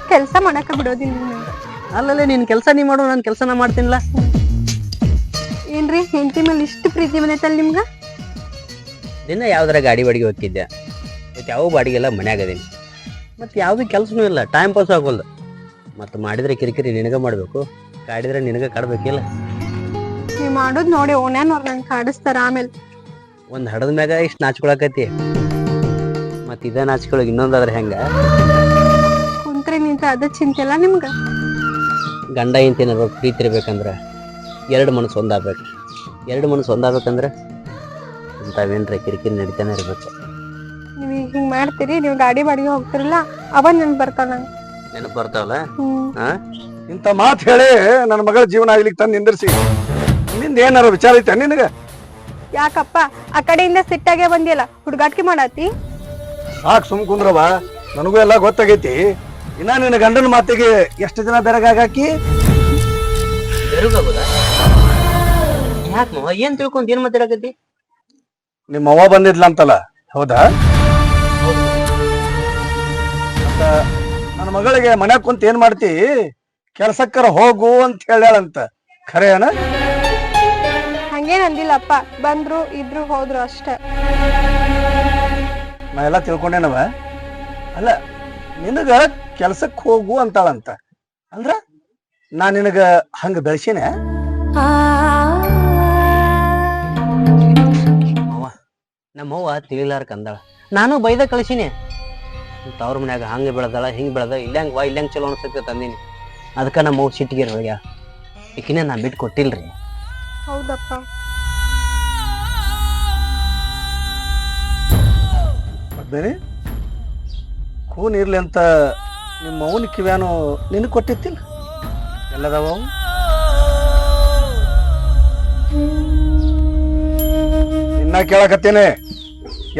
ಹೊರಗ್ ಮಾಡಕ್ಕೆ ಮಾಡಕ ಬಿಡೋದಿಲ್ಲ ಅಲ್ಲಲ್ಲ ಅಲ್ಲಲ್ಲೇ ನಿನ್ ಕೆಲಸ ನೀ ಮಾಡು ನಾನು ಕೆಲಸ ನಾ ಮಾಡ್ತೀನಿಲ್ಲ. ಏನ್ರಿ ಹೆಂಡತಿ ಮೇಲೆ ಇಷ್ಟು ಪ್ರೀತಿ ಬಂದೈತಲ್ಲ ನಿಮ್ಗೆ? ನಿನ್ನ ಯಾವ್ದಾರ ಗಾಡಿ ಬಾಡಿಗೆ ಹೋಗ್ತಿದ್ದೆ ಮತ್ತು ಯಾವ ಬಾಡಿಗೆಲ್ಲ ಮನ್ಯಾಗ ಅದೀನಿ. ಮತ್ತು ಯಾವ್ದು ಕೆಲಸನೂ ಇಲ್ಲ ಟೈಮ್ ಪಾಸ್ ಆಗೋಲ್ಲ ಮತ್ತು ಮಾಡಿದ್ರೆ ಕಿರಿಕಿರಿ ನಿನಗೆ ಮಾಡಬೇಕು ಕಾಡಿದ್ರೆ ನಿನಗೆ ಕಾಡ್ಬೇಕಿಲ್ಲ ನೀವು ಮಾಡೋದು ನೋಡಿ ಓಣ್ಯಾನವ್ರು ನಂಗೆ ಕಾಡಿಸ್ತಾರ ಆಮೇಲೆ. ಒಂದು ಹಡದ ಮ್ಯಾಗ ಇಷ್ಟು ನಾಚ್ಕೊಳಕತಿ ಮತ್ತು ಇದೇ ನಾಚ್ಕೊಳಗೆ ಇನ್ನೊಂದಾದ್ರೆ ಹೆಂಗೆ? ನಿಂತ ಅದ ಚಿಂತೆ ಇಲ್ಲ ನಿಮ್ಗೆ? ಗಂಡ ಇಂತೇನಾರು ಪ್ರೀತಿ ಇರ್ಬೇಕಂದ್ರೆ ಎರಡು ಮನಸ್ಸು ಒಂದಾಗಬೇಕು. ಎರಡು ಮನಸ್ಸು ಒಂದಾಗಬೇಕಂದ್ರೆ ಇಂಥವೇನ್ರ ಕಿರಿಕಿರಿ ನಡೀತಾನೆ ಇರಬೇಕು. ನೀವು ಈಗ ಹಿಂಗೆ ಮಾಡ್ತೀರಿ ನೀವು ಗಾಡಿ ಬಾಡಿಗೆ ಹೋಗ್ತಿರಲ್ಲ ಅವ ನನ್ ಬರ್ತಾವ ನಂಗೆ ನೆನಪು ಬರ್ತಾವಲ್ಲ? ಹ್ಮ್. ಇಂಥ ಮಾತು ಹೇಳಿ ನನ್ನ ಮಗಳ ಜೀವನ ಆಗ್ಲಿಕ್ಕೆ ತಂದು ನಿಂದಿರ್ಸಿ. ನಿಂದ ಏನಾರ ವಿಚಾರ ಐತೆ ನಿನಗೆ? ಯಾಕಪ್ಪ ಆ ಕಡೆಯಿಂದ ಸಿಟ್ಟಾಗೆ ಬಂದಿಲ್ಲ ಹುಡುಗಾಟಿಕೆ ಮಾಡಾತಿ? ಸಾಕು ಸುಮ್ ಕುಂದ್ರವ ನನಗೂ ಎಲ್ಲ ಗೊತ್ತಾಗೈತಿ. ಇನ್ನ ನಿನ್ನ ಗಂಡನ ಮಾತಿಗೆ ಎಷ್ಟು ದಿನ ಬೆರಗಾಗಾಕಿ? ಬೆರುಗಾಗೋದ? ಯಾಕೆ ಮಾವ? ಏನ್ ತಿಳ್ಕೊಂಡ್ ಏನ್ ಮಾತಾಡಕತ್ತಿ? ನಿಮ್ಮ ಅವ್ವ ಬಂದಿದ್ಲ ಅಂತಲ್ಲ ಹೌದಾ? ಮತ್ತ ನನ್ನ ಮಗಳಿಗೆ ಮನ್ಯಾಗ ಕುಂತ ಏನ್ ಮಾಡ್ತಿ? ಕೆಲ್ಸಕ್ಕರ ಹೋಗು ಅಂತ ಹೇಳ್ಯಾಳಂತ. ಖರೇನ? ಹಂಗೇನ್ ಅಂದಿಲ್ಲಪ್ಪ. ಬಂದ್ರು ಇದ್ರು ಹೋದ್ರು ಅಷ್ಟೇ. ನಾ ಎಲ್ಲ ತಿಳ್ಕೊಂಡೇನವ? ಅಲ್ಲ ನಿನಗ ಕೆಲ್ಸಕ್ಕೆ ಹೋಗು ಅಂತಾಳಂತ. ಅಂದ್ರ ನಾ ನಿನಗ ಹಂಗ ಬೆಳ್ಸಿನ. ಮಾವ ನಮ್ಮವ್ವ ತಿಳಿಲಾರ ಅಂದಾಳ. ನಾನು ಬೈದ ಕಳಿಸಿನಿ. ತವ್ರ ಮನ್ಯಾಗ ಹಂಗೆ ಬೆಳೆದಾಳ ಹಿಂಗೆ ಬೆಳೆದ ಇಲ್ಲಂಗ್ ವಾ ಇಲ್ಲಂಗ್ ಚಲೋ ಅನ್ಸತ್ತೆ ತಂದೀನಿ. ಅದಕ್ಕೆ ನಮ್ಮ ಅವ್ವ ಸಿಟ್ಟಿಗೆ ಹೋಗ್ಯ. ಈಕಿನ ನಾ ಬಿಟ್ಟು ಕೊಟ್ಟಿಲ್ರಿ. ಹೌದಪ್ಪ. ಬೇರೆ ಕೂನ್ ಇರ್ಲಿ ಅಂತ ನಿಮ್ಮ ಅವನ ಕಿವ್ಯಾನು ನಿನಗೆ ಕೊಟ್ಟಿತ್ತಿಲ್ಲ ಎಲ್ಲದವ ಅವು? ನಿನ್ನ ಕೇಳಕತ್ತೇನೆ.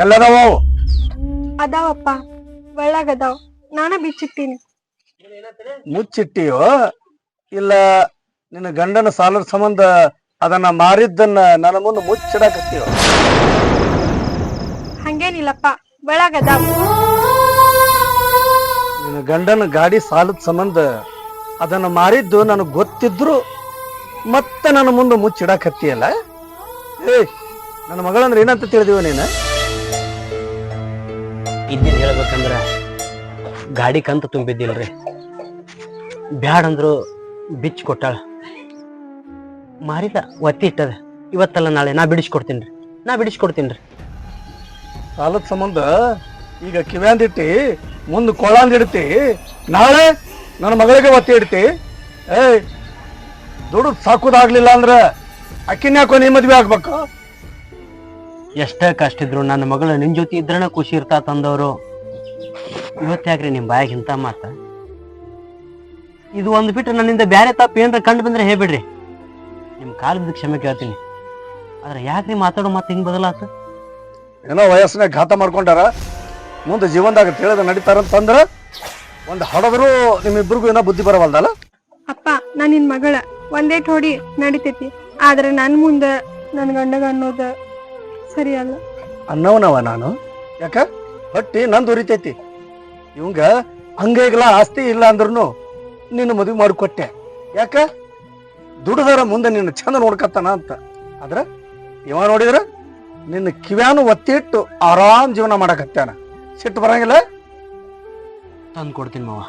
ಎಲ್ಲದವ ಅವು? ಅದಾವಪ್ಪ ಒಳ್ಳಾಗ ಅದಾವ ನಾನ ಬಿಚ್ಚಿಟ್ಟೀನಿ. ಮುಚ್ಚಿಟ್ಟಿಯೋ? ಇಲ್ಲ ನಿನ್ನ ಗಂಡನ ಸಾಲದ ಸಂಬಂಧ ಅದನ್ನ ಮಾರಿದ್ದನ್ನ ನನ್ನ ಮುಂದೆ ಮುಚ್ಚಿಡಕತ್ತೀಯೋ? ಹಂಗೇನಿಲ್ಲಪ್ಪ ಒಳಗದ ನಿನ್ನ ಗಂಡನ ಗಾಡಿ ಸಾಲದ ಸಂಬಂಧ ಅದನ್ನು ಮಾರಿದ್ದು ನನಗೆ ಗೊತ್ತಿದ್ರು ಮತ್ತೆ ನನ್ನ ಮುಂದೆ ಮುಚ್ಚಿಡಕತ್ತೀಯಲ್ಲ ಏಯ್ ನನ್ನ ಮಗಳಂದ್ರೆ ಏನಂತ ತಿಳಿದೀವ ನೀನು? ಇದ್ದಿದ್ದು ಹೇಳ್ಬೇಕಂದ್ರೆ ಗಾಡಿ ಕಂತ ತುಂಬಿದ್ದಿಲ್ರಿ. ಬ್ಯಾಡಂದ್ರು ಬಿಚ್ಚಿ ಕೊಟ್ಟಾಳ. ಮಾರಿದ ಒತ್ತಿ ಇಟ್ಟದ. ಇವತ್ತಲ್ಲ ನಾಳೆ ನಾ ಬಿಡಿಸ್ಕೊಡ್ತೀನಿ ರೀ. ನಾ ಬಿಡಿಸ್ಕೊಡ್ತೀನಿ ರೀ. ಸಾಲದ ಸಂಬಂಧ ಈಗ ಕಿವ್ಯಾಂದಿಟ್ಟಿ ಮುಂದೆ ಕೊಳಂದಿಡ್ತಿ ನಾಳೆ ನನ್ನ ಮಗಳಿಗೆ ಒತ್ತಿ ಇಡ್ತಿ. ಏಯ್ ದುಡ್ಡು ಸಾಕುದಾಗ್ಲಿಲ್ಲ ಅಂದ್ರೆ ಅಕ್ಕಿನ ಯಾಕೋ ನೀ ಮದ್ವೆ ಆಗ್ಬೇಕು? ಎಷ್ಟೇ ಕಷ್ಟ ಇದ್ರು ನನ್ನ ಮಗಳು ನಿನ್ ಜೊತೆ ಇದ್ರನ ಖುಷಿ ಇರ್ತಾ ತಂದವರು. ಇವತ್ತ್ಯಾಕ್ರಿ ನಿಮ್ ಬಾಯಾಗ ಇಂಥ ಮಾತ? ಇದು ಒಂದು ಬಿಟ್ಟು ನನ್ನಿಂದ ಬ್ಯಾರೆ ತಪ್ಪು ಏನ್ರ ಕಂಡು ಬಂದ್ರೆ ಹೇಳ್ಬಿಡ್ರಿ ನಿಮ್ ಕಾಲದ ಕ್ಷಮೆ ಕೇಳ್ತೀನಿ. ಆದ್ರೆ ಯಾಕ್ರಿ ಮಾತಾಡೋ ಮತ್ತೆ ಹಿಂಗ್ ಬದಲಾತ? ಏನೋ ವಯಸ್ಸಿನಾಗ ಘಾತ ಮಾಡ್ಕೊಂಡಾರ? ಮುಂದೆ ಜೀವನದಾಗ ತಿಳಿದ ನಡೀತಾರಂತಂದ್ರ ಒಂದು ಹಡದ್ರು ನಿಮ್ಮಿಬ್ಬರಿಗೂ ಏನೋ ಬುದ್ಧಿ ಬರವಲ್ದಲ್ಲ? ಅಪ್ಪ ನಾನು ನಿನ್ ಮಗಳ. ಒಂದೇ ಥೋಡಿ ನಡಿತೈತಿ. ಆದ್ರೆ ನನ್ ಮುಂದೆ ನನ್ ಗಂಡಗ ಅನ್ನೋದ ಸರಿ ಅಲ್ಲ ಅನ್ನವನವ ನಾನು? ಯಾಕ? ಹಟ್ಟಿ ನಂದು ಉರಿತೈತಿ. ಇವಂಗ ಹಂಗೇಗಲ ಆಸ್ತಿ ಇಲ್ಲ ಅಂದ್ರೂ ನಿನ್ನ ಮದುವೆ ಮಾಡಿಕೊಟ್ಟೆ. ಯಾಕ? ದುಡ್ದರ ಮುಂದೆ ನಿನ್ನ ಚಂದ ನೋಡ್ಕತ್ತಾನ ಅಂತ. ಆದ್ರ ಇವ ನೋಡಿದ್ರ ನಿನ್ನ ಕಿವ್ಯಾನು ಒತ್ತಿಟ್ಟು ಆರಾಮ್ ಜೀವನ ಮಾಡಕತ್ತಾನ. ಸಿಟ್ಟು ಬರಂಗಿಲ್ಲ? ತಂದು ಕೊಡ್ತೀನಿ ಮಾವ.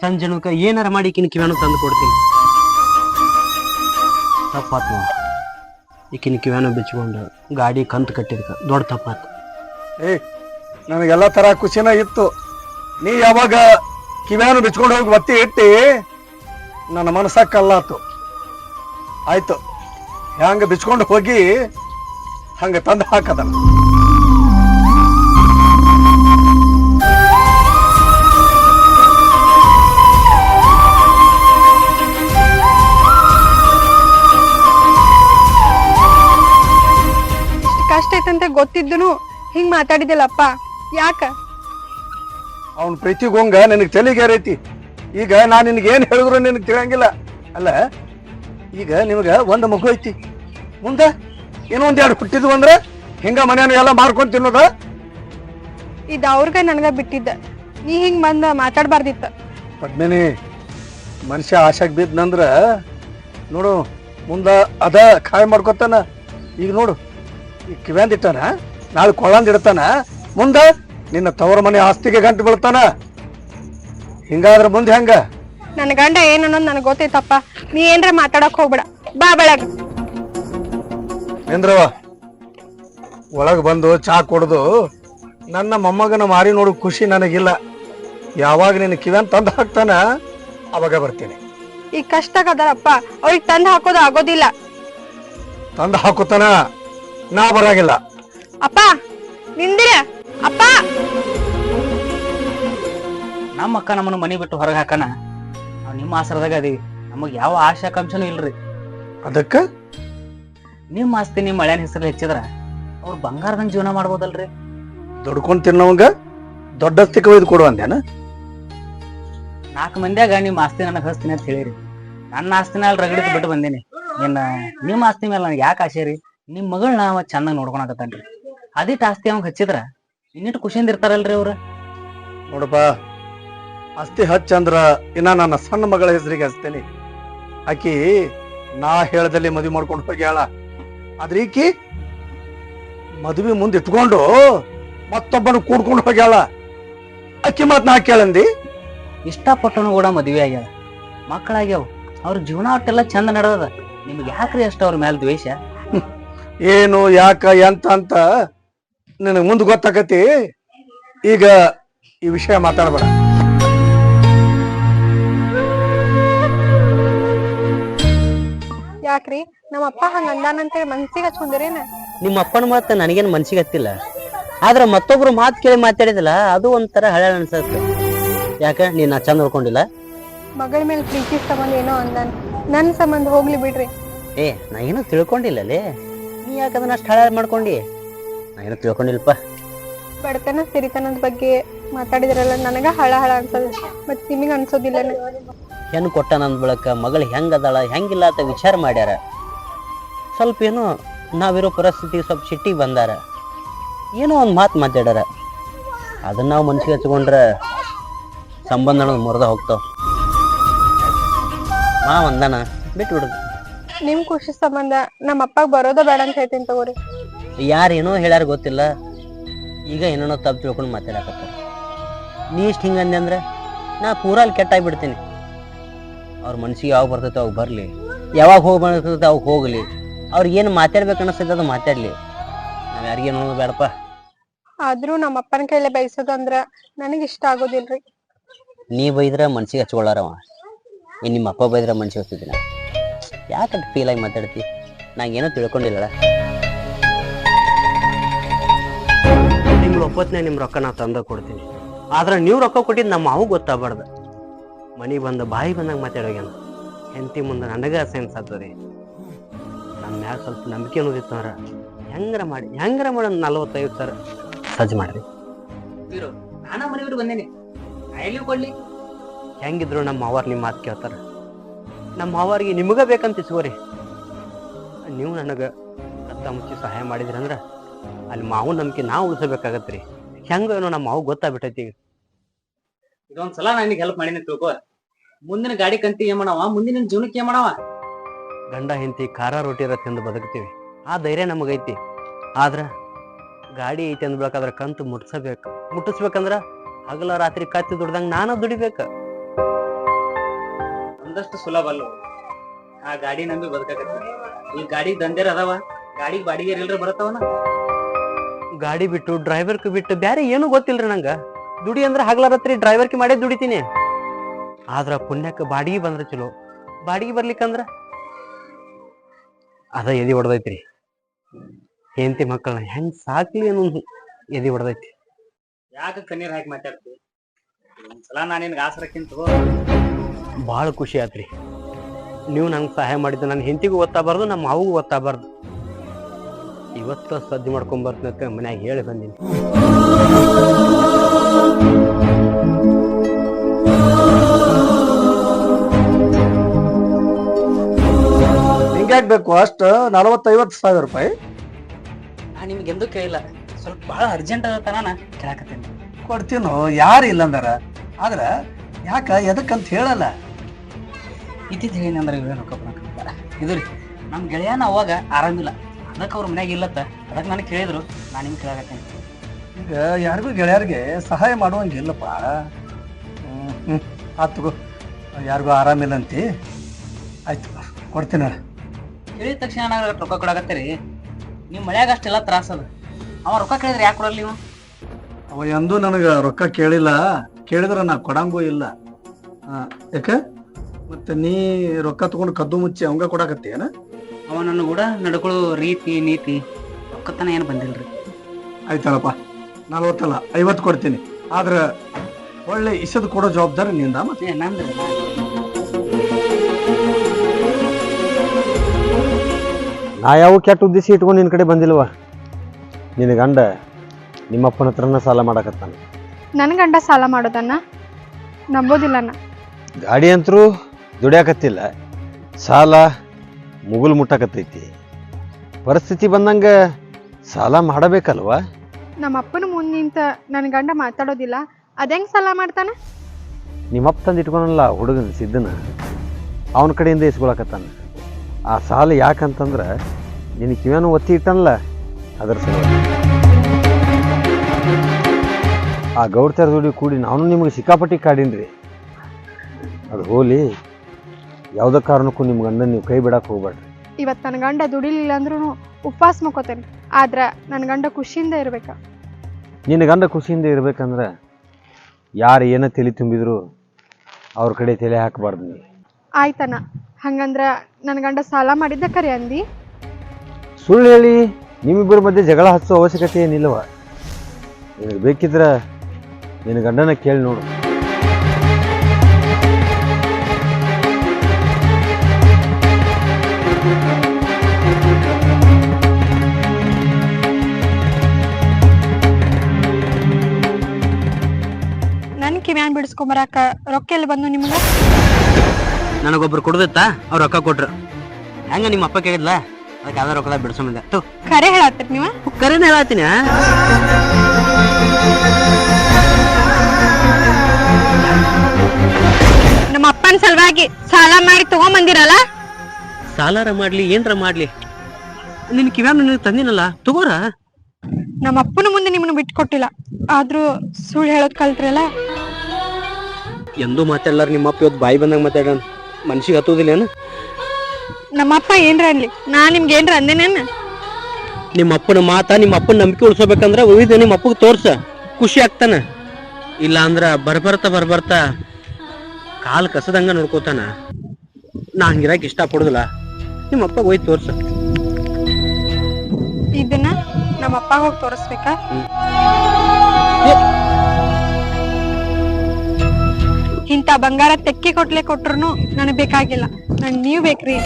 ಸಂಜನಕ ಏನಾರ ಮಾಡಿ ಈಕಿನ ಕಿವ್ಯಾನು ತಂದು ಕೊಡ್ತೀನಿ. ತಪ್ಪಾತ್ ಮಾವ. ಈಕಿನ ಕಿವ್ಯಾನು ಬಿಚ್ಕೊಂಡು ಗಾಡಿ ಕಂತು ಕಟ್ಟಿದ್ಕ. ದೊಡ್ಡ ತಪ್ಪಾತ್. ಏ, ನನಗೆಲ್ಲ ತರ ಖುಷಿನ ಇತ್ತು. ನೀ ಯಾವಾಗ ಕಿವ್ಯಾನು ಬಿಚ್ಕೊಂಡು ಹೋಗಿ ಒತ್ತಿ ಇಟ್ಟಿ, ನನ್ನ ಮನಸ್ಸಾಗ ಕಲ್ಲಾತು. ಆಯ್ತು. ಹ್ಯಾಂಗ ಬಿಚ್ಕೊಂಡು ಹೋಗಿ, ಹಂಗೆ ತಂದು ಹಾಕದಲ್ಲ ಗೊತ್ತಿದ್ದನು ಹಿಂಗ್ ಮಾತಾಡಿದಿಲ್ಲಪ್ಪ ಯಾಕ? ಅವನ ಪ್ರೀತಿಗೋಂಗ ನಿನಗೆ ತಲೆಗೇರೈತಿ ಈಗ ನಾ ನಿನಗೆ ಏನು ಹೇಳಿದ್ರು ನಿನಗೆ ತಿಳಿಯಂಗಿಲ್ಲ. ಅಲ್ಲ ಈಗ ನಿಮಗೆ ಒಂದು ಮಗು ಐತಿ. ಮುಂದೆ ಏನೋ ಒಂದ್ ಎರಡು ಹುಟ್ಟಿದ್ವು ಅಂದ್ರೆ ಹಿಂಗ ಮನೆಯನ್ನು ಎಲ್ಲ ಮಾರ್ಕೊಂಡ್ ತಿನ್ನೋದ? ಇದ್ ಅವ್ರಗ ನನ್ಗ ಬಿಟ್ಟಿದ್ದ. ನೀ ಹಿಂಗ್ ಬಂದ ಮಾತಾಡ್ಬಾರ್ದಿತ್ತ. ಪದ್ಮಿನಿ ಮನುಷ್ಯ ಆಶಾಗ್ ಬಿದ್ನಂದ್ರ ನೋಡು ಮುಂದ ಅದ ಖಾಯ್ ಮಾಡ್ಕೊತಾನ. ಈಗ ನೋಡು. ಈಗ ಕಿವ್ಯಾಂದ್ ಇಟ್ಟಾನ ನಾಳೆ ಕೊಳ್ಳಂದ್ ಇಡ್ತಾನ? ಮುಂದ ನಿನ್ನ ತವರ ಮನೆ ಆಸ್ತಿಗೆ ಗಂಟು ಬೀಳ್ತಾನ? ಹಿಂಗಾದ್ರ ಮುಂದೆ ಹೆಂಗ? ನನ್ನ ಗಂಡ ಏನು ಅನ್ನೋದು ನನಗೆ ಗೊತ್ತೈತಪ್ಪ. ನೀ ಏನ್ರ ಮಾತಾಡಕ್ ಹೋಗ್ಬೇಡ. ಬಾ ಬೆಳಗ್. ನಿಂದ್ರವ ಒಳಗ್ ಬಂದು ಚಾ ಕೊಡ್ದು ನನ್ನ ಮೊಮ್ಮಗನ ಮಾರಿ ನೋಡು ಖುಷಿ ನನಗಿಲ್ಲ. ಯಾವಾಗ ನಿನ್ನ ಕಿವ್ಯಾನ್ ತಂದು ಹಾಕ್ತಾನ ಅವಾಗ ಬರ್ತೀನಿ. ಈ ಕಷ್ಟ ಕದಾರಪ್ಪ ಅವ್ರಿಗೆ ತಂದ್ ಹಾಕೋದು ಆಗೋದಿಲ್ಲ. ತಂದು ಹಾಕುತ್ತಾನ? ನಾ ಬರಂಗಿಲ್ಲ. ಅಪ್ಪ ನಿಂದಿರ. ಅಪ್ಪ. ನಮ್ಮ ಅಕ್ಕ ನಮ್ಮನ್ನು ಮನಿ ಬಿಟ್ಟು ಹೊರಗೆ ಹಾಕನ ನಾವು ನಿಮ್ಮ ಆಸರದಾಗ ಅದೀವಿ. ನಮಗ್ ಯಾವ ಆಶಾಕಾಂಕ್ಷನೂ ಇಲ್ರಿ. ಅದಕ್ಕ? ನಿಮ್ಮ ಆಸ್ತಿ ನಿಮ್ಮ ಮಳೆಯನ್ ಹೆಸರು ಹೆಚ್ಚಿದ್ರ ಅವ್ರು ಬಂಗಾರದಂಗ್ ಜೀವನ ಮಾಡ್ಬೋದಲ್ರಿ. ದುಡ್ಕೊಂಡ್ ತಿನ್ನವಂಗ ದೊಡ್ಡಸ್ತಿಕ ಒಯ್ದು ಕೊಡು ಅಂದೇನ ನಾಲ್ಕು ಮಂದಿಯಾಗ ನಿಮ್ಮ ಆಸ್ತಿ ನನಗೆ ಹಸ್ತೀನಿ ಅಂತ ಹೇಳಿರಿ. ನನ್ನ ಆಸ್ತಿನ ಅಲ್ಲಿ ರಗಡಿದ್ ಬಿಟ್ಟು ಬಂದೀನಿ. ಇನ್ನ ನಿಮ್ಮ ಆಸ್ತಿ ಮೇಲೆ ನನಗೆ ಯಾಕೆ ಆಸೆ ರೀ? ನಿಮ್ಮ ಮಗಳನ್ನ ಅವ ಚೆನ್ನಾಗ್ ನೋಡ್ಕೊಳಕತ್ತಾನ್ರಿ. ಅದೇ ಆಸ್ತಿ ಅವ್ ಹಚ್ಚಿದ್ರ? ಇನ್ನಿಟ್ಟು ಖುಷಿಯಿಂದ ಇರ್ತಾರಲ್ರಿ ಅವ್ರ? ನೋಡಪ್ಪ ಅಸ್ತಿ ಹಚ್ಚಂದ್ರ ಇನ್ನ ನನ್ನ ಸಣ್ಣ ಮಗಳ ಹೆಸರಿಗೆ ಹಚ್ತೇನೆ. ಆಕಿ ನಾ ಹೇಳದಲ್ಲಿ ಮದುವೆ ಮಾಡ್ಕೊಂಡು ಹೋಗ್ಯಾಳ ಆದ್ರೆ ಈಕಿ ಮದುವೆ ಮುಂದೆ ಇಟ್ಕೊಂಡು ಮತ್ತೊಬ್ಬನ ಕೂಡ್ಕೊಂಡು ಹೋಗ್ಯಾಳ ಅಕ್ಕಿ ಮತ್ ನಾ ಕೇಳಂದಿ? ಇಷ್ಟಪಟ್ಟನು ಕೂಡ ಮದುವೆ ಆಗ್ಯಾಳ. ಮಕ್ಕಳಾಗ್ಯಾವ ಅವ್ರ ಜೀವನ ಒಟ್ಟೆಲ್ಲ ಚಂದ ನಡೆದದ. ನಿಮ್ಗೆ ಯಾಕ್ರಿ ಅಷ್ಟ ಅವ್ರ ಮೇಲೆ ದ್ವೇಷ? ಏನು ಯಾಕ ಎಂತ ಅಂತ ನಿನಗೆ ಮುಂದೆ ಗೊತ್ತಾಕತಿ? ಈಗ ಈ ವಿಷಯ ಮಾತಾಡಬೇಡ. ಯಾಕ್ರಿ? ನಮ್ಮ ಅಪ್ಪ ಹಂಗ ಅಂದಾನಂತೇಳಿ ಮನ್ಸಿಗೆ ಹಚ್ಕೊಂಡಿರೇನ? ನಿಮ್ಮ ಅಪ್ಪನ ಮಾತು ನನಗೇನು ಮನ್ಸಿಗೆ ಹತ್ತಿಲ್ಲ. ಆದ್ರೆ ಮತ್ತೊಬ್ರು ಮಾತು ಕೇಳಿ ಮಾತಾಡಿದಲ್ಲ ಅದು ಒಂಥರ ಹಳೆ ಅನ್ಸತ್ತೆ. ಯಾಕ ನೀನ್ ನಾ ಚಂದ ನೋಡ್ಕೊಂಡಿಲ್ಲ? ಮಗಳ ಮೇಲೆ ಪ್ರೀತಿ ಸಂಬಂಧ ಏನೋ ಅಂದಾನ. ನನ್ನ ಸಂಬಂಧ ಹೋಗ್ಲಿ ಬಿಡ್ರಿ. ಏ ನಾ ತಿಳ್ಕೊಂಡಿಲ್ಲ ತಿಳ್ಕೊಂಡಿಲ್ಲಲೇ. ನೀ ಯಾಕೆ ಅದನ್ನ ಅಷ್ಟು ಹಳೆ ಮಾಡ್ಕೊಂಡಿ. ನಾ ಏನೂ ತಿಳ್ಕೊಂಡಿಲ್ಲಪ್ಪ. ಬಡತನ ಸಿರಿತನದ ಬಗ್ಗೆ ಮಾತಾಡಿದ್ರಲ್ಲ ನನಗೆ ಹಳ ಹಳ ಅನ್ಸೋದು. ಮತ್ ನಿಮಗ ಅನ್ಸೋದಿಲ್ಲ ಹೆಣ್ಣು ಕೊಟ್ಟ ನನ್ನ ಬಳಕ ಮಗಳು ಹೆಂಗದಾಳ ಹೆಂಗಿಲ್ಲ ಅಂತ ವಿಚಾರ ಮಾಡ್ಯಾರ. ಸ್ವಲ್ಪ ಏನೋ ನಾವಿರೋ ಪರಿಸ್ಥಿತಿ ಸ್ವಲ್ಪ ಸಿಟ್ಟಿಗೆ ಬಂದಾರ. ಏನೋ ಒಂದು ಮಾತು ಮಾತಾಡ್ಯಾರ. ಅದನ್ನ ನಾವು ಮನ್ಸಿಗೆ ಹಚ್ಕೊಂಡ್ರೆ ಸಂಬಂಧ ಮುರಿದ ಹೋಗ್ತಾವ. ಮಾ ಒಂದನ ಬಿಟ್ಟು ಬಿಡುದು ನಿಮ್ ಖುಷಿ ಸಂಬಂಧ ನಮ್ಮ ಅಪ್ಪಾಗ ಬರೋದ ಬೇಡ ಅಂತ ಹೇಳ್ತೀನಿ ತಗೋರಿ. ಯಾರು ಏನೋ ಹೇಳ್ಯಾರ ಗೊತ್ತಿಲ್ಲ. ಈಗ ಏನೇನೋ ತಪ್ಪು ತಿಳ್ಕೊಂಡು ಮಾತಾಡಕತ್ತಾರ. ನೀ ಇಷ್ಟು ಹಿಂಗಂದೆ ಅಂದ್ರೆ ನಾ ಪೂರ ಅಲ್ಲಿ ಕೆಟ್ಟಾಗ್ಬಿಡ್ತೀನಿ ಅವ್ರ ಮನ್ಸಿಗೆ ಯಾವಾಗ ಬರ್ತೈತೆ ಅವಾಗ ಬರಲಿ. ಯಾವಾಗ ಹೋಗಿ ಬರ್ತೈತೆ ಅವಾಗ ಹೋಗಲಿ. ಅವ್ರಿಗೆ ಏನು ಮಾತಾಡ್ಬೇಕು ಅನಿಸ್ತೈತೆ ಅದು ಮಾತಾಡಲಿ. ನಾವು ಯಾರಿಗೇನು ಅನ್ನೋದು ಬೇಡಪ್ಪ. ಆದ್ರೂ ನಮ್ಮ ಅಪ್ಪನ ಕೈಲೇ ಬಯಸೋದು ಅಂದ್ರೆ ನನಗೆ ಇಷ್ಟ ಆಗೋದಿಲ್ರಿ. ನೀ ಬೈದ್ರೆ ಮನ್ಸಿಗೆ ಹಚ್ಕೊಳ್ಳಾರವ ಇನ್ನು ನಿಮ್ಮ ಅಪ್ಪ ಬೈದ್ರೆ ಮನ್ಸಿಗೆ ಹಚ್ತಿದ್ದೀನಿ ಯಾಕೆ ಫೀಲ್ ಆಗಿ ಮಾತಾಡ್ತಿ? ನಂಗೇನೋ ತಿಳ್ಕೊಂಡಿಲ್ಲ ನಿಮ್ಗೆ ಒಪ್ಪತ್ತನೇ ನಿಮ್ಮ ರೊಕ್ಕ ನಾ ತಂದ ಕೊಡ್ತೀನಿ. ಆದ್ರೆ ನೀವು ರೊಕ್ಕ ಕೊಟ್ಟಿದ್ದು ನಮ್ಮ ಮಾವು ಗೊತ್ತಾಗಬಾರ್ದು. ಮನೆಗೆ ಬಂದ ಬಾಯಿ ಬಂದಾಗ ಮಾತಾಡೋಗ್ಯಾನ. ಹೆಂಡತಿ ಮುಂದೆ ನನಗೆ ಸೆನ್ಸ್ ಆಗ್ತದೆ ನಮ್ಮ ಮ್ಯಾಗ ಸ್ವಲ್ಪ ನಂಬಿಕೆ ಅನ್ನೋದಿತ್ತು ಅಂದ್ರೆ ಹೆಂಗಾರ ಮಾಡಿ ಹೆಂಗ್ರ ಮಾಡಿ ಒಂದು ನಲ್ವತ್ತೈದು ಸಾವಿರ ಸಜ್ಜು ಮಾಡ್ರಿ. ನಾನು ಮನೆ ಬಿಟ್ಟು ಬಂದೇನಿ ಕೊಡ್ಲಿ? ಹೆಂಗಿದ್ರು ನಮ್ಮ ಅವ್ರು ನಿಮ್ಮ ಮಾತು ಕೇಳ್ತಾರ. ನಮ್ಮ ಮಾವರಿಗೆ ನಿಮಗೆ ಬೇಕಂತ ಇಸ್ಕೋರಿ ನೀವು ನನಗೆ ಕತ್ತ ಮುಚ್ಚಿ ಸಹಾಯ ಮಾಡಿದ್ರಿ ಅಂದ್ರೆ ಅಲ್ಲಿ ಮಾವು ನಂಬಿಕೆ ನಾವು ಉಳಿಸಬೇಕಾಗತ್ರಿ. ಹೆಂಗ ಏನೋ ನಮ್ಮ ಮಾವು ಗೊತ್ತಾಗ್ಬಿಟ್ಟೈತಿ ಈಗ. ಇದೊಂದ್ಸಲ ನನಗೆ ಹೆಲ್ಪ್ ಮಾಡಿನಿ ತಿಳ್ಕೋ. ಮುಂದಿನ ಗಾಡಿ ಕಂತಿ ಏನ್ ಮಾಡವ? ಮುಂದಿನ ಜೀವನಕ್ಕೆ ಏನ್ ಮಾಡವ? ಗಂಡ ಹೆಂಡತಿ ಖಾರ ರೊಟ್ಟಿರ ತಿಂದು ಬದುಕ್ತೀವಿ. ಆ ಧೈರ್ಯ ನಮಗೈತಿ. ಆದ್ರ ಗಾಡಿ ಐತಿ ಅಂದ್ಬೇಕಾದ್ರೆ ಕಂತು ಮುಟ್ಸಬೇಕು. ಮುಟ್ಟಿಸ್ಬೇಕಂದ್ರ ಹಗಲ ರಾತ್ರಿ ಕತ್ತಿ ದುಡ್ದಂಗೆ ನಾನು ದುಡಿಬೇಕು. ಒಂದಷ್ಟು ಸುಲಭ ಅಲ್ಲ ಆ ಗಾಡಿ ನಂಬಿ ಬದುಕಾಕತ್ತಿ ಈ ಗಾಡಿ ದಂದೇರ ಅದಾವ. ಗಾಡಿ ಬಾಡಿಗೆ ಎಲ್ಲರೂ ಬರತ್ತವನ? ಗಾಡಿ ಬಿಟ್ಟು ಡ್ರೈವರ್ಗೆ ಬಿಟ್ಟು ಬ್ಯಾರೆ ಏನು ಗೊತ್ತಿಲ್ರಿ ನಂಗ. ದುಡಿ ಅಂದ್ರೆ ಹಗಲಾರತ್ರಿ ಡ್ರೈವರ್ ಡ್ರೈವರ್ಗೆ ಮಾಡೇ ದುಡಿತೀನಿ. ಆದ್ರ ಪುಣ್ಯಕ್ಕೆ ಬಾಡಿಗೆ ಬಂದ್ರೆ ಚಲೋ. ಬಾಡಿಗೆ ಬರ್ಲಿಕ್ಕಂದ್ರ ಅದ ಎದಿ ಹೊಡೆದೈತ್ರಿ. ಹೆಂಡತಿ ಮಕ್ಕಳನ್ನ ಹೆಂಗ್ ಸಾಕ್ಲಿ ಅನ್ನೋ ಎದಿ ಹೊಡೆದೈತಿ ಯಾಕ ಕಣ್ಣೀರ್ ಹಾಕಿ ಮಾತಾಡ್ತಿ? ಒಂದ್ಸಲ ನಾನು ನಿನ್ಗೆ ಆಸರಕ್ಕಿಂತ ಭಾಳ ಖುಷಿ ಆತ್ರಿ. ನೀವು ನಂಗೆ ಸಹಾಯ ಮಾಡಿದ್ದು ನನ್ನ ಹೆಂಡತಿಗೂ ಗೊತ್ತಾಗಬಾರ್ದು ನಮ್ಮ ಮಾವಿಗೂ ಗೊತ್ತಾಗಬಾರ್ದು. ಇವತ್ತು ಸದ್ದು ಮಾಡ್ಕೊಂಡ್ ಬರ್ತೀನಿ ಅಂತ ಮನ್ಯಾಗ ಹೇಳಿ ಬಂದೀನಿ. ಹಿಂಗ್ಯಾಕ್ ಬೇಕು? ಅಷ್ಟು ನಲವತ್ತೈವತ್ತು ಸಾವಿರ ರೂಪಾಯಿ? ನಾನು ನಿಮ್ಗೆ ಎಂದೂ ಕೇಳಿಲ್ಲ. ಸ್ವಲ್ಪ ಭಾಳ ಅರ್ಜೆಂಟ್ ಅದತನ ನಾ ಕೇಳಾಕತ್ತೀನಿ. ಕೊಡ್ತೀನೋ? ಯಾರು ಇಲ್ಲ ಆದ್ರೆ ಆದ್ರ ಯಾಕ ಎದಕ್ಕಂತ ಹೇಳಲ್ಲ. ಇತ್ತಿತ್ತು ಏನಂದ್ರೆ ಅಂದ್ರೆ ಇವೇನು ರೊಕ್ಕ ಬರಂಗಿಲ್ಲ ಇದು ರೀ ನಮ್ಮ ಗೆಳೆಯನ ಅವಾಗ ಆರಾಮಿಲ್ಲ ಅದಕ್ಕೆ ಅವ್ರ ಮನ್ಯಾಗ ಇಲ್ಲತ್ತ. ಅದಕ್ಕೆ ನನಗೆ ಕೇಳಿದ್ರು ನಾನು ನಿಮ್ಗೆ ಕೇಳಕ್ಕೆ ಈಗ ಯಾರಿಗೂ ಗೆಳೆಯರಿಗೆ ಸಹಾಯ ಮಾಡುವಂಗಿಲ್ಲಪ್ಪ ಹ್ಞೂ ಆತ್ ತಗೋ. ಯಾರಿಗೂ ಆರಾಮಿಲ್ಲಂತಿ ಆಯ್ತು ಕೊಡ್ತೀನಿ. ಕೇಳಿದ ತಕ್ಷಣ ನಾನು ರೊಕ್ಕ ಕೊಡಾಕತ್ತೀರಿ ನಿಮ್ಮ ಮನ್ಯಾಗ ಅಷ್ಟೆಲ್ಲ ತ್ರಾಸ ಅದ. ಅವ ರೊಕ್ಕ ಕೇಳಿದ್ರೆ ಯಾಕೆ ಕೊಡಲ್ಲ ನೀವು? ಅವ ಎಂದೂ ನನಗೆ ರೊಕ್ಕ ಕೇಳಿಲ್ಲ. ಕೇಳಿದ್ರೆ ನಾ ಕೊಡಂಗೂ ಇಲ್ಲ. ಯಾಕ? ಮತ್ತೆ ನೀ ರೊಕ್ಕ ತಗೊಂಡು ಕದ್ದು ಮುಚ್ಚಿ ಅವಂಗ ಕೊಡಾಕತ್ತೀಯನ ಅವ ನನ್ನ ಕೂಡ ನಡ್ಕೊಳ್ಳೋ ರೀತಿ ನೀತಿ ರೊಕ್ಕತನ ಏನು ಬಂದಿಲ್ರಿ. ಆಯ್ತಲ್ಲಪ್ಪ ನಲ್ವತ್ತಲ್ಲ ಐವತ್ತು ಕೊಡ್ತೀನಿ. ಆದ್ರೆ ಒಳ್ಳೆ ಇಷ್ಟದ ಕೊಡೋ ಜವಾಬ್ದಾರಿ ನಿಂದ ಮತ್ತೆ? ಏ ನಂದ್ರಿ ನಾ ಯಾವ ಕೆಟ್ಟ ಉದ್ದೇಶ ಇಟ್ಕೊಂಡು ನಿನ್ನ ಕಡೆ ಬಂದಿಲ್ವ? ನಿನ್ನ ಗಂಡ ನಿಮ್ಮಪ್ಪನ ಹತ್ರನ ಸಾಲ ಮಾಡಕತ್ತಾನೆ? ನನ್ನ ಗಂಡ ಸಾಲ ಮಾಡೋದನ್ನ ನಂಬೋದಿಲ್ಲ ನಾ. ಗಾಡಿ ಅಂತರೂ ದುಡಿಯಾಕತ್ತಿಲ್ಲ. ಸಾಲ ಮುಗುಲ್ ಮುಟ್ಟಕತ್ತೈತಿ. ಪರಿಸ್ಥಿತಿ ಬಂದಂಗ ಸಾಲ ಮಾಡಬೇಕಲ್ವ? ನಮ್ಮ ಅಪ್ಪನ ಮುಂದೆ ನಿಂತ ನನ್ನ ಗಂಡ ಮಾತಾಡೋದಿಲ್ಲ ಅದೆಂಗ್ ಸಾಲ ಮಾಡ್ತಾನೆ? ನಿಮ್ಮಪ್ಪ ತಂದು ಇಟ್ಕೊಳಲ್ಲ ಹುಡುಗನ ಸಿದ್ದನ ಅವನ ಕಡೆಯಿಂದ ಇಸ್ಕೊಳಕತ್ತಾನ. ಆ ಸಾಲ ಯಾಕಂತಂದ್ರೆ ನಿನ್ನ ಕಿವೇನು ಒತ್ತಿ ಇಟ್ಟನಲ್ಲ ಅದರ ಸಲ ಆ ಗೌಡ್ತರ ದುಡಿ ಕೂಡಿ ನಾನು ನಿಮಗೆ ಸಿಕ್ಕಾಪಟ್ಟಿ ಕಾಡಿನ್ರಿ. ಅದು ಹೋಲಿ. ಯಾವುದೇ ಕಾರಣಕ್ಕೂ ನಿಮ್ಮ ಗಂಡನ ನೀವು ಕೈ ಬಿಡಕ್ಕೆ ಹೋಗ್ಬೇಡ್ರಿ. ಇವತ್ತು ನನ್ನ ಗಂಡ ದುಡಿಲಿಲ್ಲ ಅಂದ್ರೂ ಉಪವಾಸ ಮುಕ್ಕೋತೇನೆ. ಆದ್ರೆ ನನ್ನ ಗಂಡ ಖುಷಿಯಿಂದ ಇರ್ಬೇಕ. ನಿನ್ನ ಗಂಡ ಖುಷಿಯಿಂದ ಇರ್ಬೇಕಂದ್ರೆ ಯಾರು ಏನೋ ತಲೆ ತುಂಬಿದ್ರು ಅವ್ರ ಕಡೆ ತಲೆ ಹಾಕಬಾರ್ದು ಆಯ್ತನ ಹಂಗಂದ್ರ ನನ್ನ ಗಂಡ ಸಾಲ ಮಾಡಿದ್ದ ಕರೆ ಅಂದಿ? ಸುಳ್ಳು ಹೇಳಿ ನಿಮ್ಮಿಬ್ಬರ ಮಧ್ಯೆ ಜಗಳ ಹಚ್ಚೋ ಅವಶ್ಯಕತೆ ಏನಿಲ್ಲವ. ನಿನಗೆ ಬೇಕಿದ್ರೆ ನಿನ್ನ ಗಂಡನ ಕೇಳಿ ನೋಡು. ಬಿಡಿಸ್ಕೊಂಬರಾಕ ರೊಕ್ಕ ಎಲ್ಲಿ ಬಂದು ನಿಮ್ಗ? ನನಗೊಬ್ರು ಕೊಡ್ದಿತ್ತ ಅವ್ರು ರೊಕ್ಕ ಕೊಟ್ರು. ಹೆಂಗ ನಿಮ್ಮ ಅಪ್ಪ ಕೇಳಿದ್ಲ ಅದಕ್ಕೆ ಯಾವ್ದಾರ ರೊಕ್ಕದ ಬಿಡ್ಸೋಮಿಲ್ಲ ತು ಕರೆ ಹೇಳತ್ತೀರಿ ನೀವ? ಕರೆನ ಹೇಳತ್ತೀನಿ ನಮ್ಮ ಅಪ್ಪನ ಸಲುವಾಗಿ ಸಾಲ ಮಾಡಿ ತಗೊಂಬಂದಿರಲ್ಲ? ಸಾಲಾರ ಮಾಡ್ಲಿ ಏನ್ರ ಮಾಡ್ಲಿ? ನಿನ್ ಕಿವ್ಯಾನ ನನಗೆ ತಂದಿನಲ್ಲ ತಗೋರ? ನಮ್ಮ ಅಪ್ಪನ ಮುಂದೆ ನಿಮ್ಮನ್ನ ಬಿಟ್ಕೊಟ್ಟಿಲ್ಲ. ಆದ್ರೂ ಸುಳ್ಳು ಹೇಳೋದ್ ಕಲ್ತ್ರಲ್ಲ? ಎಂದೂ ಮಾತಾಡ್ಲಾರ ನಿಮ್ಮಪ್ಪ ಇವತ್ತು ಬಾಯಿ ಬಂದಾಗ ಮಾತಾಡೋಣ ಮನ್ಸಿಗೆ ಹತ್ತೋದಿಲ್ಲ ಏನು? ನಮ್ಮಪ್ಪ ಏನ್ರ ಅನ್ಲಿ? ನಾ ನಿಮ್ಗೆ ಏನ್ರ ಅಂದೇನೇನು ನಿಮ್ಮ ಅಪ್ಪನ ಮಾತ ನಿಮ್ಮ ಅಪ್ಪನ ನಂಬಿಕೆ ಉಳಿಸಬೇಕಂದ್ರೆ ಉಳಿದ ನಿಮ್ಮ ಅಪ್ಪಗೆ ತೋರ್ಸ. ಖುಷಿ ಆಗ್ತಾನ. ಇಲ್ಲ ಅಂದ್ರೆ ಬರ್ಬರ್ತಾ ಬರ್ಬರ್ತಾ ಕಾಲು ಕಸದಂಗ ನೋಡ್ಕೋತಾನ. ನಾ ಹಂಗಿರಕ್ಕೆ ಇಷ್ಟ ಪಡುದಿಲ್ಲ ನಿಮ್ಮ ಅಪ್ಪ ಹೋಗಿ ತೋರ್ಸ. ಇದನ್ನ ನಮ್ಮ ಅಪ್ಪ ಹೋಗಿ ತೋರಿಸ್ಬೇಕಾ? ಬಂಗಾರ ತೆಕ್ಕಿ ಕೊಟ್ಲೆ ಕೊಟ್ರು ನನಗ್ ಬೇಕಾಗಿಲ್ಲ. ನನ್ ನೀವ್ ಬೇಕ್ರಿ.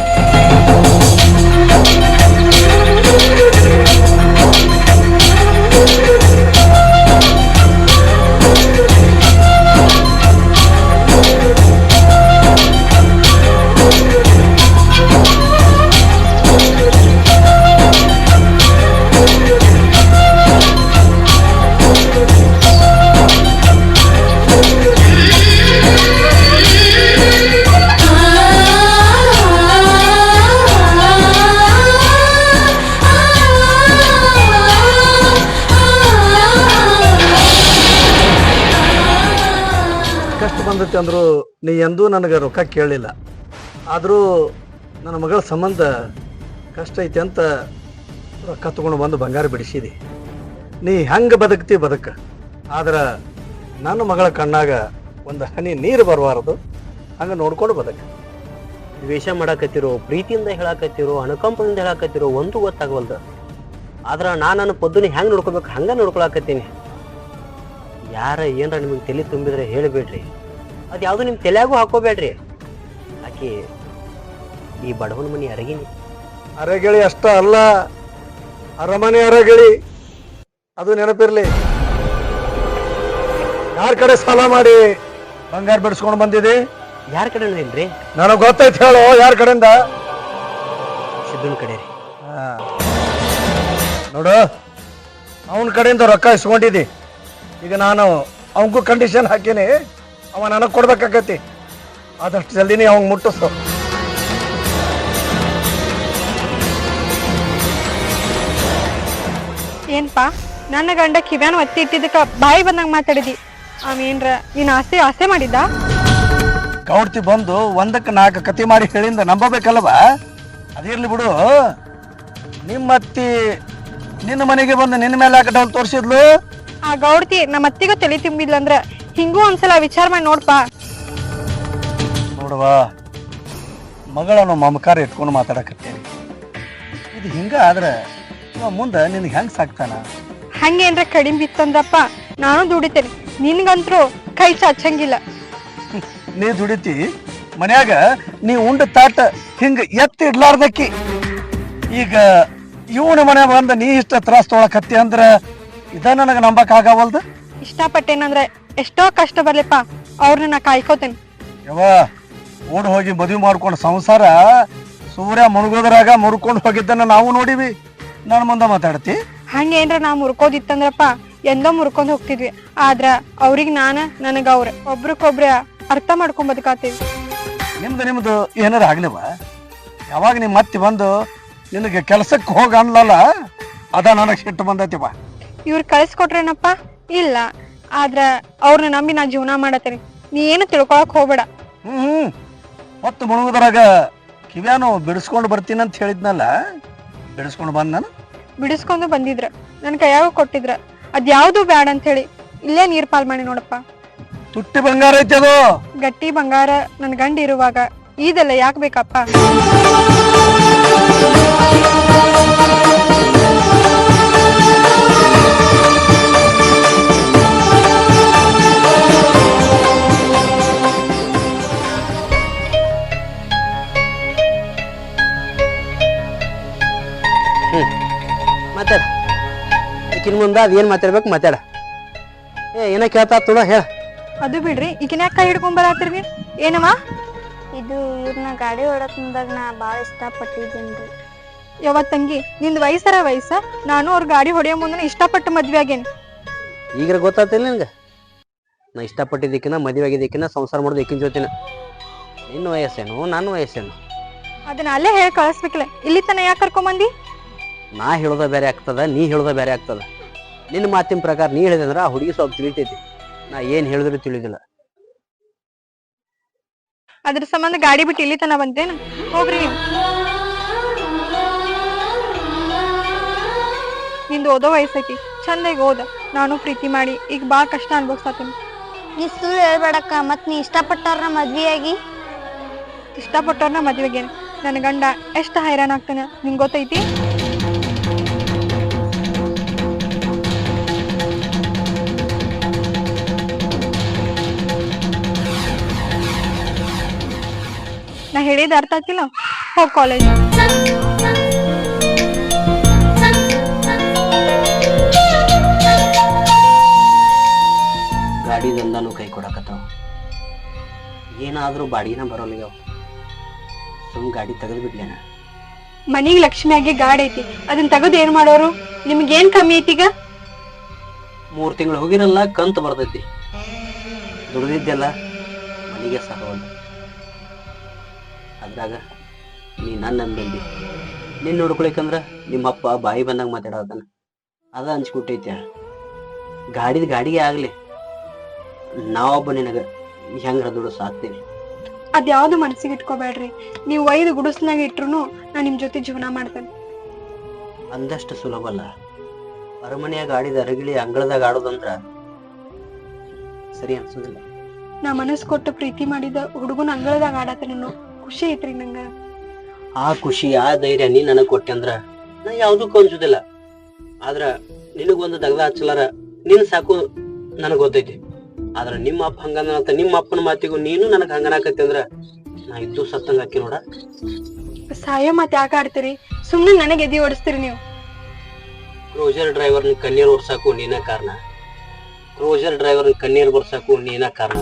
ನೀ ಎಂದೂ ನನಗೆ ರೊಕ್ಕ ಕೇಳಲಿಲ್ಲ ಆದರೂ ನನ್ನ ಮಗಳ ಸಂಬಂಧ ಕಷ್ಟ ಐತೆ ಅಂತ ರೊಕ್ಕ ತೊಗೊಂಡು ಬಂದು ಬಂಗಾರ ಬಿಡಿಸಿದಿ. ನೀ ಹೆಂಗೆ ಬದುಕ್ತಿ ಬದುಕ. ಆದ್ರೆ ನನ್ನ ಮಗಳ ಕಣ್ಣಾಗ ಒಂದು ಹನಿ ನೀರು ಬರಬಾರದು. ಹಂಗೆ ನೋಡ್ಕೊಂಡು ಬದುಕ. ದ್ವೇಷ ಮಾಡಾಕತ್ತಿರೋ, ಪ್ರೀತಿಯಿಂದ ಹೇಳಾಕತ್ತಿರೋ, ಅನುಕಂಪದಿಂದ ಹೇಳಾಕತ್ತಿರೋ ಒಂದು ಗೊತ್ತಾಗವಲ್ದು. ಆದ್ರೆ ನಾನು ನನ್ನ ಪದ್ದುನಿ ಹೆಂಗೆ ನೋಡ್ಕೋಬೇಕು ಹಂಗೆ ನೋಡ್ಕೊಳಕತ್ತೀನಿ. ಯಾರ ಏನರ ನಿಮಗೆ ತಲೆ ತುಂಬಿದ್ರೆ ಹೇಳಿಬಿಡ್ರಿ. ಅದು ಯಾವುದು ನಿಮ್ಮ ತಲೆಯಾಗೂ ಹಾಕೋಬೇಡ್ರಿ. ಆಕಿ ಈ ಬಡವನ ಮನೆ ಅರಗಿನಿ. ಅರಗಿಳಿ ಅಷ್ಟ ಅಲ್ಲ ಅರಮನೆ ಅರಗಿಳಿ. ಅದು ನೆನಪಿರ್ಲಿ. ಯಾರ ಕಡೆ ಸಾಲ ಮಾಡಿ ಬಂಗಾರ ಬಿಡಿಸ್ಕೊಂಡು ಬಂದಿದೆ? ಯಾರ ಕಡೆ ಇಲ್ರಿ ನನಗೆ ಗೊತ್ತೈತೆ ಹೇಳು ಯಾರ ಕಡೆಯಿಂದ ಸಿದ್ದನ ಕಡೆ ರೀ. ನೋಡು ಅವನ ಕಡೆಯಿಂದ ರೊಕ್ಕ ಇಸ್ಕೊಂಡಿದ್ದಿ ಈಗ ನಾನು ಅವನಿಗೂ ಕಂಡೀಷನ್ ಹಾಕೀನಿ. ಅವ ನನಗೆ ಕೊಡ್ಬೇಕಾಗತಿ. ಆದಷ್ಟು ಜಲ್ದಿನೇ ಅವಂಗೆ ಮುಟ್ಟಿಸು. ಏನ್ಪಾ ನನ್ನ ಗಂಡ ಕಿವ್ಯಾನ ಒತ್ತಿ ಇಟ್ಟಿದ್ದಕ್ಕ ಬಾಯಿ ಬಂದಂಗ ಮಾತಾಡಿದಿ. ಅವೇನ್ರ ನೀನ್ ಆಸೆ ಆಸೆ ಮಾಡಿದ್ದ? ಗೌಡ್ತಿ ಬಂದು ಒಂದಕ್ಕೆ ನಾಲ್ಕು ಕತಿ ಮಾಡಿ ಹೇಳಿಂದ ನಂಬಬೇಕಲ್ವ ಅದಿರ್ಲಿ ಬಿಡು. ನಿಮ್ಮ ಅತ್ತಿ ನಿನ್ನ ಮನೆಗೆ ಬಂದು ನಿನ್ನ ಮೇಲೆ ಡೌಲ್ ತೋರಿಸಿದ್ಲು? ಆ ಗೌಡ್ತಿ ನಮ್ಮ ಅತ್ತಿಗೂ ತಲೆ ತುಂಬಿದ್ಲಂದ್ರ ಹಿಂಗೂ ಒಂದ್ಸಲ ವಿಚಾರ ಮಾಡಿ ನೋಡ್ಪಾ. ನೋಡುವ ಮಗಳನ್ನು ಮಮಕಾರ ಇಟ್ಕೊಂಡು ಮಾತಾಡಕತ್ತೇನೆ. ಇದು ಹಿಂಗ ಆದ್ರೆ ಇವ ಮುಂದೆ ನಿನಗೆ ಹೆಂಗ್ ಸಾಕ್ತಾನ? ಹಂಗೇನ್ರ ಕಡಿಮೆ ಬಿತ್ತಂದಪ್ಪ ನಾನು ದುಡಿತೇನೆ. ನಿನ್ಗಂತ್ರು ಕೈ ಚಾಚಂಗಿಲ್ಲ. ನೀ ದುಡಿತಿ ಮನ್ಯಾಗ ನೀ ಉಂಡ ತಾಟ ಹಿಂಗ ಎತ್ತಿ ಇಡ್ಲಾರ್ದಕ್ಕಿ. ಈಗ ಇವನ ಮನೆ ಬಂದ ನೀ ಇಷ್ಟ ತ್ರಾಸ್ ತೊಳಕತ್ತಿ ಅಂದ್ರ ಇದ ನನಗೆ ನಂಬಕ್ ಆಗವಲ್ದು? ಇಷ್ಟಪಟ್ಟೇನಂದ್ರೆ ಎಷ್ಟೋ ಕಷ್ಟ ಬರ್ಲಿಪ್ಪ ಅವ್ರನ್ನ ನಾ ಕಾಯ್ಕೋತೇನೆ. ಯವ್ವ ಓಡ್ ಹೋಗಿ ಮದುವೆ ಮಾಡ್ಕೊಂಡು ಸಂಸಾರ ಸೂರ್ಯ ಮುಳುಗೋದ್ರಾಗ ಮುರ್ಕೊಂಡು ಹೋಗಿದ್ದನ್ನ ನಾವು ನೋಡಿವಿ. ನನ್ನ ಮುಂದೆ ಮಾತಾಡ್ತಿ? ಹಂಗೇನ್ರ ನಾ ಮುರ್ಕೋದಿತ್ತಂದ್ರಪ್ಪ ಎಂದೋ ಮುರ್ಕೊಂಡು ಹೋಗ್ತಿದ್ವಿ. ಆದ್ರ ಅವ್ರಿಗೆ ನಾನ ನನಗ ಅವ್ರ. ಒಬ್ರಕೊಬ್ರ ಅರ್ಥ ಮಾಡ್ಕೊಂಡ್ ಬದುಕಾತೀವಿ. ನಿಮ್ದು ನಿಮ್ದು ಏನಾರ ಆಗ್ಲಿವ? ಯಾವಾಗ ನಿಮ್ಮ ಮತ್ತೆ ಬಂದು ನಿನಗೆ ಕೆಲಸಕ್ಕೆ ಹೋಗ ಅನ್ಲಲ್ಲ ಅದ ನನಗೆ ಸಿಟ್ಟು ಬಂದೈತಿವ. ಇವ್ರು ಕಳಿಸ್ಕೊಟ್ರೇನಪ್ಪ ಇಲ್ಲ. ಆದ್ರ ಅವ್ರನ್ನ ನಂಬಿ ನಾ ಜೀವನ ಮಾಡತ್ತೇನೆ. ನೀ ಏನು ತಿಳ್ಕೊಳಕ್ ಹೋಗ್ಬೇಡ. ಹ್ಮ್ ಹ್ಮ್. ಹೊತ್ತು ಮುಳುಗುದ್ರಾಗ ಕಿವ್ಯಾನು ಬಿಡಿಸ್ಕೊಂಡು ಬರ್ತೀನಿ ಅಂತ ಹೇಳಿದ್ನಲ್ಲ? ಬಿಡಿಸ್ಕೊಂಡು ಬಂದ ನಾನು? ಬಿಡಿಸ್ಕೊಂಡು ಬಂದಿದ್ರ. ನನ್ ಕೈಯಾಗ ಕೊಟ್ಟಿದ್ರ. ಅದ್ಯಾವ್ದು ಬ್ಯಾಡ ಅಂತ ಹೇಳಿ. ಇಲ್ಲೇ ನೀರ್ ಪಾಲ್ ಮಾಡಿ ನೋಡಪ್ಪ. ತುಟ್ಟಿ ಬಂಗಾರ ಐತಿ ಅದು. ಗಟ್ಟಿ ಬಂಗಾರ ನನ್ ಗಂಡ ಇರುವಾಗ ಈದೆಲ್ಲ ಯಾಕೆ ಬೇಕಪ್ಪ? ಈಕಿನ ಮುಂದೆ ಅದೇನು ಮಾತಾಡ್ಬೇಕು ಮಾತಾಡ. ಏ ಏನ ಕೇಳ್ತಾ ತುಳ ಹೇಳ. ಅದು ಬಿಡ್ರಿ ಈಕಿನ ಯಾಕೆ ಕೈ ಹಿಡ್ಕೊಂಡ್ ಬರತ್ತೀರಿ ನೀವ್? ಏನಮ್ಮ ಇದು ಇವ್ರನ್ನ ಗಾಡಿ ಹೊಡತ್ನದಾಗ ನಾ ಭಾಳ ಇಷ್ಟಪಟ್ಟಿದ್ದೀನಿ ಯಾವ ತಂಗಿ ನಿಂದ್ ವಯಸ್ಸರ ವಯಸ್ಸ? ನಾನು ಅವ್ರ ಗಾಡಿ ಹೊಡೆಯೋ ಮುಂದೆ ಇಷ್ಟಪಟ್ಟು ಮದ್ವೆ ಆಗೇನಿ. ಈಗ ಗೊತ್ತಾತಿಲ್ಲ ನಿನ್ಗೆ? ನಾ ಇಷ್ಟಪಟ್ಟಿದ್ದಕ್ಕಿನ್ನ ಮದ್ವೆ ಆಗಿದ್ದಕ್ಕಿನ ಸಂಸಾರ ಮಾಡೋದು ಈಕಿನ ಜೊತೆನ. ನಿನ್ನ ವಯಸ್ಸೇನು ನನ್ನ ವಯಸ್ಸೇನು? ಅದನ್ನ ಅಲ್ಲೇ ಹೇಳಿ ಕಳಿಸ್ಬೇಕಲ್ಲ. ಇಲ್ಲಿ ತನ ಯಾಕೆ ಕರ್ಕೊಂಬಂದಿ ನಾ ಹೇಳೋದ ಬೇರೆ ಆಗ್ತದ ನೀ ಹೇಳೋದ ಬೇರೆ ಆಗ್ತದ. ನಿನ್ನ ಮಾತಿನ ಪ್ರಕಾರ ನೀ ಹೇಳಿದೆ ಅಂದ್ರೆ ಆ ಹುಡುಗಿ ಸ್ವಲ್ಪ ತಿಳಿತೈತಿ. ನಾ ಏನು ಹೇಳಿದ್ರು ತಿಳಿದಿಲ್ಲ. ಅದ್ರ ಸಂಬಂಧ ಗಾಡಿ ಬಿಟ್ಟು ಇಲ್ಲಿ ತನ ಬಂತೇನ ಹೋಗ್ರಿ. ನೀವು ನಿಂದು ಓದೋ ವಯಸ್ಸೈತಿ. ಚಂದಾಗಿ ಓದ. ನಾನು ಪ್ರೀತಿ ಮಾಡಿ. ಈಗ ಬಾ ಕಷ್ಟ ಅನ್ಭವಿಸ್ತೀನಿ ನೀ ಸುಳ್ಳು ಹೇಳ್ಬೇಡಕ್ಕ. ಮತ್ ನೀ ಇಷ್ಟಪಟ್ಟವ್ರನ್ನ ಮದ್ವೆಯಾಗಿ? ಇಷ್ಟಪಟ್ಟವ್ರನ್ನ ಮದ್ವೆಗೆ ನನ್ನ ಗಂಡ ಎಷ್ಟು ಹೈರಾಣ ಆಗ್ತಾನೆ ನಿಂಗೆ ಗೊತ್ತೈತಿ? ಹೇಳಿದ ಅರ್ಥ ಆಗ್ತಿಲ್ಲ? ಹೋಗ್ ಕಾಲೇಜ್ ಗಾಡಿ ದಂದಾನು ಕೈ ಕೊಡಕತ್ತಾವ. ಏನಾದ್ರೂ ಬಾಡಿಗೆನ ಬರೋಲ್ಲ ಸುಮ್ ಗಾಡಿ ತೆಗೆದು ಬಿಡ್ಲೇನ. ಮನಿಗ್ ಲಕ್ಷ್ಮಿಯಾಗಿ ಗಾಡಿ ಐತಿ. ಅದನ್ನ ತೆಗೆದು ಏನ್ ಮಾಡೋರು? ನಿಮ್ಗೇನ್ ಕಮ್ಮಿ ಐತಿ ಮೂರ್ ಮೂರು ತಿಂಗಳು ಹೋಗಿರಲ್ಲ ಕಂತು ಬರ್ತೈತಿ ದುಡ್ದಿದ್ದೆಲ್ಲ ಮನೆಗೆ ಸಾಕವಲ್ಲ ಅದ್ರಾಗ ನೀ ನನ್ನ ಬಂದಿ ನಿನ್ನ ನೋಡ್ಕೊಳಿಕಂದ್ರ ನಿಮ್ಮ ಅಪ್ಪ ಬಾಯಿ ಬಂದಂಗ ಮಾತಾಡೋದನ್ನ. ಅದ ಹಂಚ್ಕೊಟ್ಟೈತೆ ಗಾಡಿದ ಗಾಡಿಗೆ ಆಗ್ಲಿ. ನಾವೊಬ್ಬ ನಿನಗ ಹೆಂಗ್ರ ದುಡ್ಡು ಸಾಕ್ತೀನಿ. ಅದ್ಯಾವ್ದು ಮನಸ್ಸಿಗೆ ಇಟ್ಕೋಬೇಡ್ರಿ. ನೀವು ಒಯ್ದು ಗುಡಿಸ್ನಾಗ ಇಟ್ರು ನಾ ನಿಮ್ಮ ಜೊತೆ ಜೀವನ ಮಾಡ್ತೇನೆ. ಅಂದಷ್ಟು ಸುಲಭ ಅಲ್ಲ. ಅರಮನೆಯಾಗ ಆಡಿದ ಅರಗಿಳಿ ಅಂಗಳದಾಗ ಆಡೋದಂದ್ರ ಸರಿ ಅನ್ಸೋದಿಲ್ಲ. ನಾ ಮನಸ್ಸು ಕೊಟ್ಟು ಪ್ರೀತಿ ಮಾಡಿದ ಹುಡುಗನ ಅಂಗಳದಾಗ ಆಡತ್ತೆ ಅನ್ನೋ ಖುಷಿ ಐತ್ರಿ ನಂಗ. ಆ ಖುಷಿ ಆ ಧೈರ್ಯ ನೀ ನನಗ್ ಕೊಟ್ಟೆ ಅಂದ್ರ ನಾ ಯಾವ್ದಕ್ಕೂ ಅನ್ಸುದಿಲ್ಲ ಆದ್ರ ನಿನಗೊಂದು ದಗದ ಹಚ್ಚಲಾರ ನಿನ್ ಸಾಕು ನನಗ್ ಗೊತ್ತೈತಿ. ಆದ್ರ ನಿಮ್ಮ ಅಪ್ಪ ಹಂಗಂತ ನಿಮ್ಮ ಅಪ್ಪನ ಮಾತಿಗೂ ನೀನು ನನಗ್ ಹಂಗನಾಕತ್ತಿ ಅಂದ್ರ ನಾ ಇದ್ದು ಸತ್ತಂಗ ಹಾಕಿ ನೋಡ. ಸಾಯೋ ಮತ್ತೆ ಯಾಕೆ ಆಡ್ತೀರಿ? ಸುಮ್ನೆ ನನಗೆ ಎದಿ ಓಡಿಸ್ತೀರಿ ನೀವು. ಕ್ರೋಜರ್ ಡ್ರೈವರ್ನ ಕಣ್ಣೀರ್ ಓಡಿಸಾಕು ನೀನ ಕಾರಣ. ಕ್ರೋಜರ್ ಡ್ರೈವರ್ನ ಕಣ್ಣೀರ್ ಬರ್ಸಾಕು ನೀನ ಕಾರಣ.